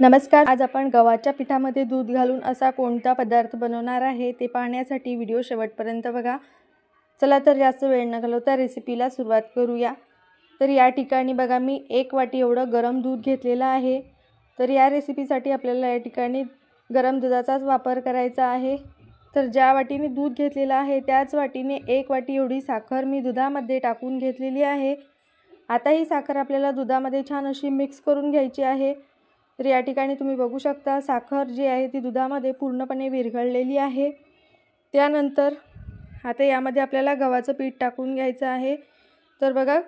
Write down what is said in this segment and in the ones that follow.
नमस्कार आज आपण गव्हाच्या पिठामध्ये दूध घालून असा कोणता पदार्थ बनवणार आहे ते पाहण्यासाठी व्हिडिओ शेवटपर्यंत बघा. चला तर जास्त वेळ न घालवता रेसिपीला सुरुवात करूया. तर या ठिकाणी बघा मी एक वाटी एवढं गरम दूध घेतलेलं आहे. तर या रेसिपीसाठी आपल्याला या ठिकाणी गरम दुधाचाच वापर करायचा आहे. तर ज्या वाटीने दूध घेतलेलं आहे त्याच वाटीने एक वाटी एवढी साखर मी दुधामध्ये टाकून घेतलेली आहे. आता ही साखर आपल्याला दुधामध्ये छान अशी मिक्स करून घ्यायची आहे. तर या ठिकाणी तुम्ही बघू शकता साखर जी आहे ती दुधामध्ये पूर्णपणे विरघळलेली आहे. त्यानंतर आता यामध्ये आपल्याला गव्हाचं पीठ टाकून घ्यायचं आहे. तर बघा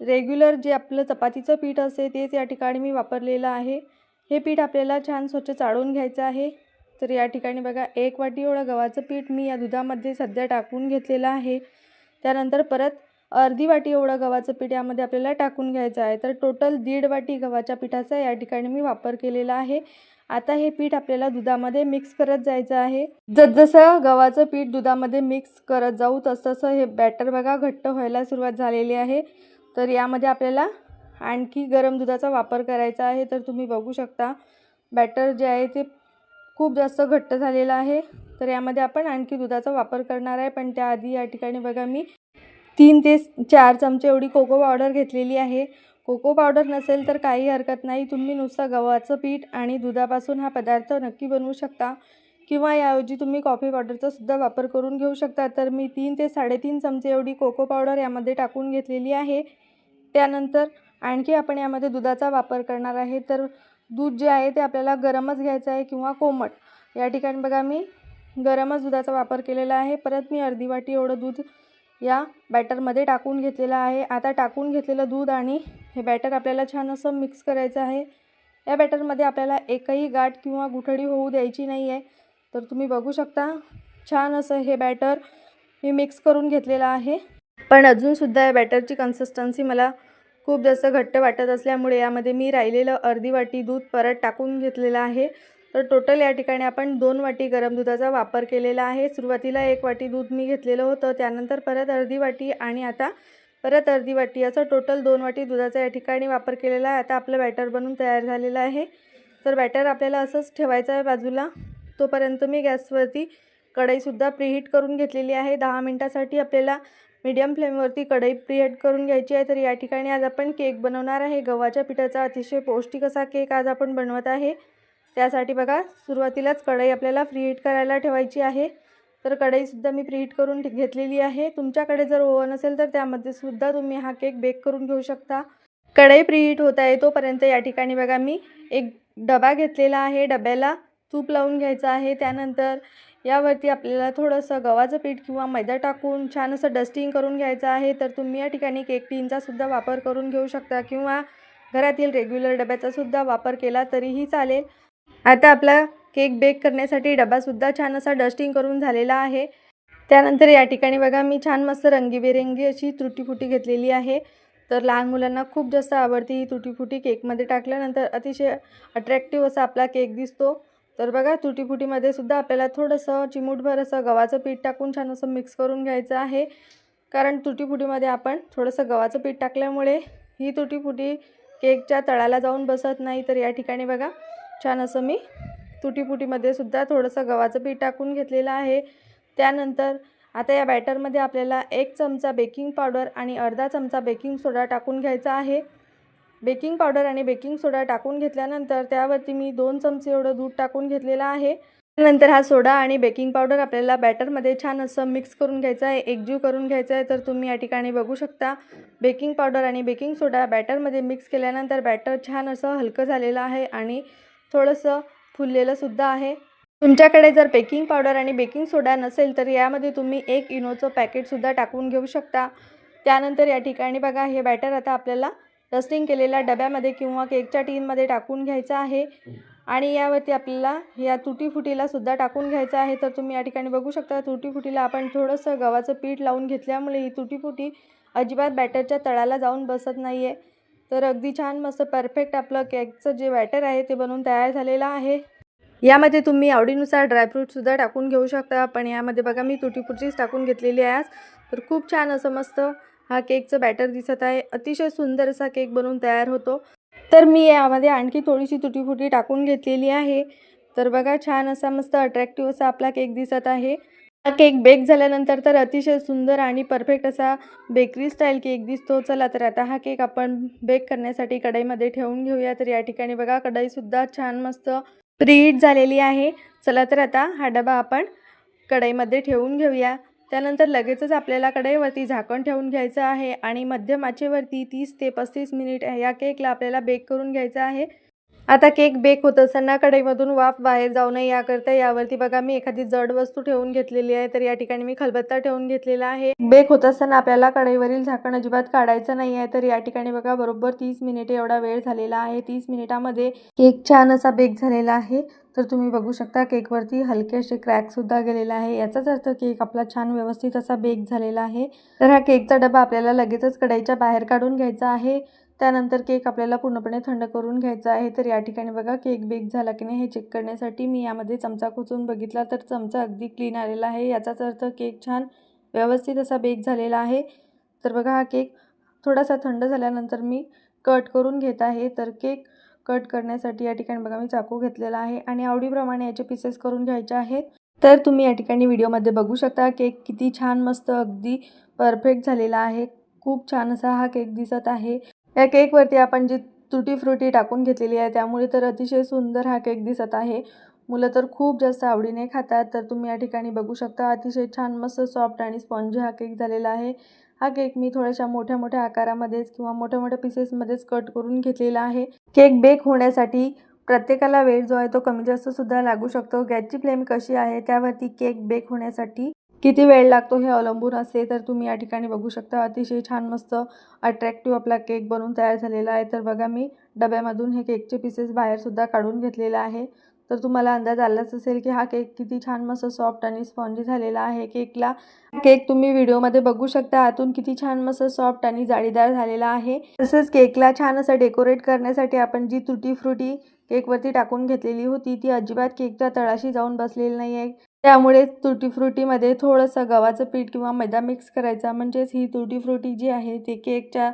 रेग्युलर जे आपलं चपातीचं पीठ असते तेच या ठिकाणी मी वापरलेलं आहे. हे पीठ आपल्याला छान स्वच्छ चाळून घ्यायचं आहे. तर या ठिकाणी बघा एक वाटी एवढं गव्हाचं पीठ मी या दुधामध्ये सध्या टाकून घेतलेलं आहे. त्यानंतर परत अर्धी वाटी एवढं गव्हाचं पीठ यामध्ये आपल्याला टाकून घ्यायचं आहे. तर टोटल दीड वाटी गव्हाच्या पिठाचा या ठिकाणी मी वापर केलेला आहे. आता हे पीठ आपल्याला दुधामध्ये मिक्स करत जायचं आहे. जसजसं गव्हाचं पीठ दुधामध्ये मिक्स करत जाऊ तसतसं हे बॅटर बघा घट्ट व्हायला सुरुवात झालेली आहे. तर यामध्ये आपल्याला आणखी गरम दुधाचा वापर करायचा आहे. तर तुम्ही बघू शकता बॅटर जे आहे ते खूप जास्त घट्ट झालेलं आहे. तर यामध्ये आपण आणखी दुधाचा वापर करणार आहे. पण त्याआधी या ठिकाणी बघा मी तीन ते चार चमचे एवढी कोको पावडर घेतलेली आहे. कोको पावडर नसेल तर काही हरकत नाही. तुम्ही नुसतं गव्हाचं पीठ आणि दुधापासून हा पदार्थ नक्की बनवू शकता किंवा याऐवजी तुम्ही कॉफी पावडरचा सुद्धा वापर करून घेऊ शकता. तर मी तीन ते साडेतीन चमचे एवढी कोको पावडर यामध्ये टाकून घेतलेली आहे. त्यानंतर आणखी आपण यामध्ये दुधाचा वापर करणार आहे. तर दूध जे आहे ते आपल्याला गरमच घ्यायचं आहे किंवा कोमट. या ठिकाणी बघा मी गरमच दुधाचा वापर केलेला आहे. परत मी अर्धी वाटी एवढं दूध या बॅटरमध्ये टाकून घेतलेलं आहे. आता टाकून घेतलेलं दूध आणि हे बॅटर आपल्याला छान असं मिक्स करायचं आहे. या बॅटरमध्ये आपल्याला एकही गाठ किंवा गुठळी होऊ द्यायची नाही आहे तर तुम्ही बघू शकता छान असं हे बॅटर मी मिक्स करून घेतलेलं आहे. पण अजूनसुद्धा या बॅटरची कन्सिस्टन्सी मला खूप जास्त घट्ट वाटत असल्यामुळे यामध्ये मी राहिलेलं अर्धी वाटी दूध परत टाकून घेतलेलं आहे. तर टोटल या ठिकाणी आपण दोन वाटी गरम दुधाचा वापर केलेला आहे. सुरुवातीला एक वाटी दूध मी घेतलेलं होतं त्यानंतर परत अर्धी वाटी आणि आता परत अर्धी वाटी. असं टोटल दोन वाटी दुधाचा या ठिकाणी वापर केलेला आहे. आता आपलं बॅटर बनून तयार झालेलं आहे. तर बॅटर आपल्याला असंच ठेवायचं आहे बाजूला. तोपर्यंत मी गॅसवरती कढईसुद्धा प्रीहीट करून घेतलेली आहे. दहा मिनटासाठी आपल्याला मीडियम फ्लेमवरती कढई प्रीहीट करून घ्यायची आहे. तर या ठिकाणी आज आपण केक बनवणार आहे. गव्हाच्या पिठाचा अतिशय पौष्टिक असा केक आज आपण बनवत आहे. त्यासाठी बघा सुरुवातीलाच कढई आपल्याला प्रीहीट करायला ठेवायची आहे. तर कढईसुद्धा मी प्रीहीट करून घेतलेली आहे. तुमच्याकडे जर ओव्हन असेल तर त्यामध्ये सुद्धा तुम्ही हा केक बेक करून घेऊ शकता. कढई प्रीहीट होत आहे तोपर्यंत या ठिकाणी बघा मी एक डबा घेतलेला आहे. डब्याला तूप लावून घ्यायचं आहे. त्यानंतर यावरती आपल्याला थोडंसं गव्हाचं पीठ किंवा मैदा टाकून छान असं डस्टिंग करून घ्यायचं आहे. तर तुम्ही या ठिकाणी केक टीनचासुद्धा वापर करून घेऊ शकता किंवा घरातील रेग्युलर डब्याचासुद्धा वापर केला तरीही चालेल. आता आपला केक बेक करण्यासाठी डबासुद्धा छान असा डस्टिंग करून झालेला आहे. त्यानंतर या ठिकाणी बघा मी छान मस्त रंगीबेरंगी अशी तुटीफुटी घेतलेली आहे. तर लहान मुलांना खूप जास्त आवडते ही तुटीफुटी केकमध्ये टाकल्यानंतर अतिशय अट्रॅक्टिव्ह असा आपला केक दिसतो. तर बघा तुटीफुटीमध्ये सुद्धा आपल्याला थोडंसं चिमूटभर असं गव्हाचं पीठ टाकून छान असं मिक्स करून घ्यायचं आहे. कारण तुटीफुटीमध्ये आपण थोडंसं गव्हाचं पीठ टाकल्यामुळे ही तुटीफुटी केकच्या तळाला जाऊन बसत नाही. तर या ठिकाणी बघा छान असं मी तुटीपुटीमध्ये सुद्धा थोडंसं गव्हाचं पीठ टाकून घेतलेलं आहे. त्यानंतर आता या बॅटरमध्ये आपल्याला एक चमचा बेकिंग पावडर आणि अर्धा चमचा बेकिंग सोडा टाकून घ्यायचा आहे. बेकिंग पावडर आणि बेकिंग सोडा टाकून घेतल्यानंतर त्यावरती मी दोन चमचे एवढं दूध टाकून घेतलेलं आहे. त्यानंतर हा सोडा आणि बेकिंग पावडर आपल्याला बॅटरमध्ये छान असं मिक्स करून घ्यायचं आहे. एकजीव करून घ्यायचं आहे तर तुम्ही या ठिकाणी बघू शकता. बेकिंग पावडर आणि बेकिंग सोडा बॅटरमध्ये मिक्स केल्यानंतर बॅटर छान असं हलकं झालेलं आहे आणि थोडंसं फुललेलंसुद्धा आहे. तुमच्याकडे जर बेकिंग पावडर आणि बेकिंग सोडा नसेल तर यामध्ये तुम्ही एक इनोचं पॅकेटसुद्धा टाकून घेऊ शकता. त्यानंतर या ठिकाणी बघा हे बॅटर आता आपल्याला डस्टिंग केलेल्या डब्यामध्ये किंवा केकच्या टीनमध्ये टाकून घ्यायचं आहे. आणि यावरती आपल्याला या तुटीफुटीलासुद्धा टाकून घ्यायचं आहे. तर तुम्ही या ठिकाणी बघू शकता तुटीफुटीला आपण थोडंसं गव्हाचं पीठ लावून घेतल्यामुळे ही तुटीफुटी अजिबात बॅटरच्या तळाला जाऊन बसत नाही आहे तर अगदी छान मस्त परफेक्ट आपलं केकचं जे बॅटर आहे ते बनवून तयार झालेलं आहे. यामध्ये तुम्ही आवडीनुसार ड्रायफ्रूटसुद्धा टाकून घेऊ शकता. पण यामध्ये बघा मी तुटीफुटीच टाकून घेतलेली आहे तर खूप छान असं मस्त हा केकचं बॅटर दिसत आहे. अतिशय सुंदर असा केक बनवून तयार होतो. तर मी यामध्ये आणखी थोडीशी तुटीफुटी टाकून घेतलेली आहे. तर बघा छान असा मस्त अट्रॅक्टिव्ह असा आपला केक दिसत आहे. हा केक बेक झाल्यानंतर तर अतिशय सुंदर आणि परफेक्ट असा बेकरी स्टाईल केक दिसतो. चला तर आता हा केक आपण बेक करण्यासाठी कढईमध्ये ठेवून घेऊया. तर या ठिकाणी बघा कढईसुद्धा छान मस्त प्रीहीट झालेली आहे. चला तर आता हा डबा आपण कढईमध्ये ठेवून घेऊया. त्यानंतर लगेचच आपल्याला कढईवरती झाकण ठेवून घ्यायचं आहे आणि मध्यम आचेवरती तीस ते पस्तीस मिनिट या केकला आपल्याला बेक करून घ्यायचा आहे. आता केक बेक होत असताना कढईमधून वाफ बाहेर जाऊ नये याकरता यावरती बघा मी एखादी जड वस्तू ठेवून घेतलेली आहे तर या ठिकाणी मी खलबत्ता ठेवून घेतलेला आहे. बेक होत असताना आपल्याला कढईवरील झाकण अजिबात काढायचं नाही आहे तर या ठिकाणी बघा बरोबर तीस मिनिटे एवढा वेळ झालेला आहे. तीस मिनिटामध्ये केक छान असा बेक झालेला आहे. तर तुम्ही बघू शकता केकवरती हलके असे क्रॅकसुद्धा गेलेला आहे. याचाच अर्थ केक आपला छान व्यवस्थित असा बेक झालेला आहे. तर हा केकचा डबा आपल्याला लगेचच कढईच्या बाहेर काढून घ्यायचा आहे. त्यानंतर केक आपल्याला पूर्णपणे थंड करून घ्यायचा आहे. तर या ठिकाणी बघा केक बेक झाला की नाही हे चेक करण्यासाठी मी यामध्ये चमचा कुचून बघितला तर चमचा अगदी क्लीन आलेला आहे. याचाच अर्थ केक छान व्यवस्थित असा बेक झालेला आहे. तर बघा हा केक थोडासा थंड झाल्यानंतर मी कट करून घेत आहे. तर केक कट करण्यासाठी या ठिकाणी बघा मी चाकू घेतलेला आहे आणि आवडीप्रमाणे याचे पीसेस करून घ्यायचे आहेत. तर तुम्ही या ठिकाणी व्हिडिओमध्ये बघू शकता केक किती छान मस्त अगदी परफेक्ट झालेला आहे. खूप छान असा हा केक दिसत आहे. या केकवरती आपण जी तुटी फ्रुटी टाकून घेतलेली आहे त्यामुळे तर अतिशय सुंदर हा केक दिसत आहे. मुलं तर खूप जास्त आवडीने खातात तर तुम्ही या ठिकाणी बघू शकता अतिशय छान मस्त सॉफ्ट आणि स्पॉन्जी हा केक झालेला आहे. हा केक मी थोड्याशा मोठ्या मोठ्या आकारामध्येच किंवा मोठ्या मोठ्या पीसेसमध्येच कट करून घेतलेला आहे. केक बेक होण्यासाठी प्रत्येकाला वेळ जो आहे तो कमी जास्त सुद्धा लागू शकतो. गॅसची फ्लेम कशी आहे त्यावरती केक बेक होण्यासाठी किती वेळ लागतो हे अवलंबून असते तर तुम्ही या ठिकाणी बघू शकता. अतिशय छान मस्त अट्रॅक्टिव्ह आपला केक बनवून तयार झालेला आहे. तर बघा मी डब्यामधून हे केकचे पीसेस बाहेरसुद्धा काढून घेतलेला आहे. तर तुम्हाला अंदाज आलाच असेल की हा केक किती छान मस्त सॉफ्ट आणि स्पॉन्जी झालेला आहे. केकला केक तुम्ही व्हिडिओमध्ये बघू शकता. आतून किती छान मस्त सॉफ्ट आणि जाळीदार झालेला आहे. तसेच केकला छान असं डेकोरेट करण्यासाठी आपण जी तुटी फ्रुटी केकवरती टाकून घेतलेली होती ती अजिबात केकच्या तळाशी जाऊन बसलेली नाही आहे त्यामुळे तुटी फ्रुटीमध्ये थोडंसं गव्हाचं पीठ किंवा मैदा मिक्स करायचा. म्हणजेच ही तुटी फ्रुटी जी आहे ती केकच्या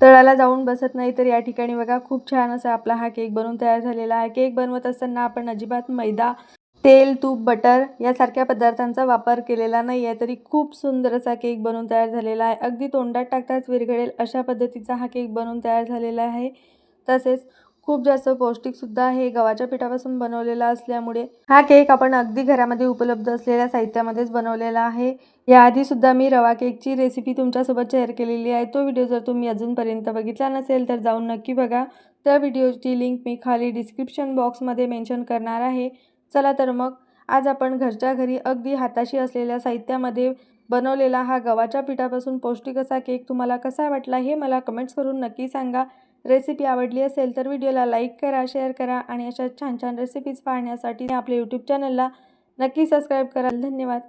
तळाला जाऊन बसत नाही तर या ठिकाणी बघा खूप छान असा आपला हा केक बनवून तयार झालेला आहे. केक बनवत असताना आपण अजिबात मैदा तेल तूप बटर यासारख्या पदार्थांचा वापर केलेला नाही आहे तरी खूप सुंदर असा केक बनवून तयार झालेला आहे. अगदी तोंडात टाकताच विरघळेल अशा पद्धतीचा हा केक बनवून तयार झालेला आहे. तसेच खूप जास्त पौष्टिकसुद्धा आहे गव्हाच्या पिठापासून बनवलेला असल्यामुळे हा केक आपण अगदी घरामध्ये उपलब्ध असलेल्या साहित्यामध्येच बनवलेला आहे. याआधीसुद्धा मी रवा केकची रेसिपी तुमच्यासोबत शेअर केलेली आहे. तो व्हिडिओ जर तुम्ही अजूनपर्यंत बघितला नसेल तर जाऊन नक्की बघा. त्या व्हिडिओची लिंक मी खाली डिस्क्रिप्शन बॉक्समध्ये मेन्शन करणार आहे. चला तर मग आज आपण घरच्या घरी अगदी हाताशी असलेल्या साहित्यामध्ये बनवलेला हा गव्हाच्या पिठापासून पौष्टिक असा केक तुम्हाला कसा वाटला हे मला कमेंट्स करून नक्की सांगा. रेसिपी आवडली असेल तर व्हिडिओला लाईक करा शेअर करा आणि अशा छान छान रेसिपीज पाहण्यासाठी आपल्या यूट्यूब चॅनलला नक्की सबस्क्राईब कराल. धन्यवाद.